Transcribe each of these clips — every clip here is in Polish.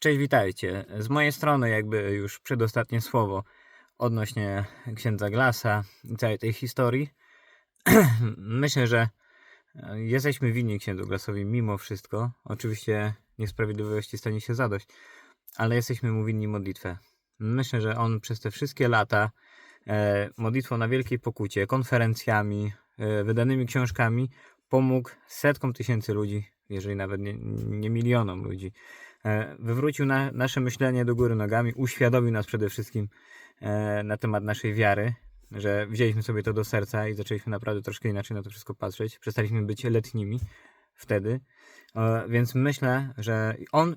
Cześć, witajcie. Z mojej strony jakby już przedostatnie słowo odnośnie księdza Glasa i całej tej historii. Myślę, że e, jesteśmy winni księdzu Glasowi mimo wszystko. Oczywiście niesprawiedliwości stanie się zadość, ale jesteśmy mu winni modlitwę. Myślę, że on przez te wszystkie lata e, modlitwą na Wielkiej Pokucie, konferencjami, e, wydanymi książkami pomógł setkom tysięcy ludzi, jeżeli nawet nie, nie milionom ludzi wywrócił na, nasze myślenie do góry nogami, uświadomił nas przede wszystkim e, na temat naszej wiary, że wzięliśmy sobie to do serca i zaczęliśmy naprawdę troszkę inaczej na to wszystko patrzeć. Przestaliśmy być letnimi wtedy, e, więc myślę, że on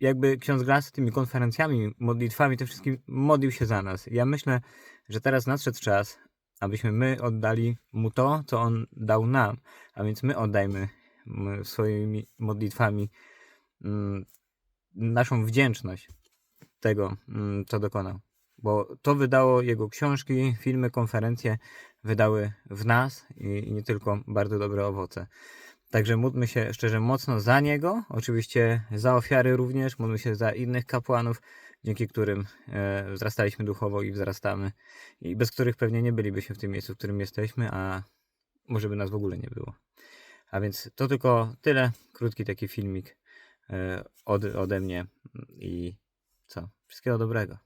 jakby ksiądz Glas tymi konferencjami, modlitwami, tym wszystkim modlił się za nas. Ja myślę, że teraz nadszedł czas, abyśmy my oddali mu to, co on dał nam, a więc my oddajmy swoimi modlitwami mm, naszą wdzięczność tego, mm, co dokonał. Bo to wydało jego książki, filmy, konferencje, wydały w nas i, nie tylko bardzo dobre owoce. Także módlmy się szczerze mocno za niego, oczywiście za ofiary również, módlmy się za innych kapłanów, dzięki którym e, wzrastaliśmy duchowo i wzrastamy, i bez których pewnie nie bylibyśmy w tym miejscu, w którym jesteśmy, a może by nas w ogóle nie było. A więc to tylko tyle, krótki taki filmik od, ode mnie i co? Wszystkiego dobrego.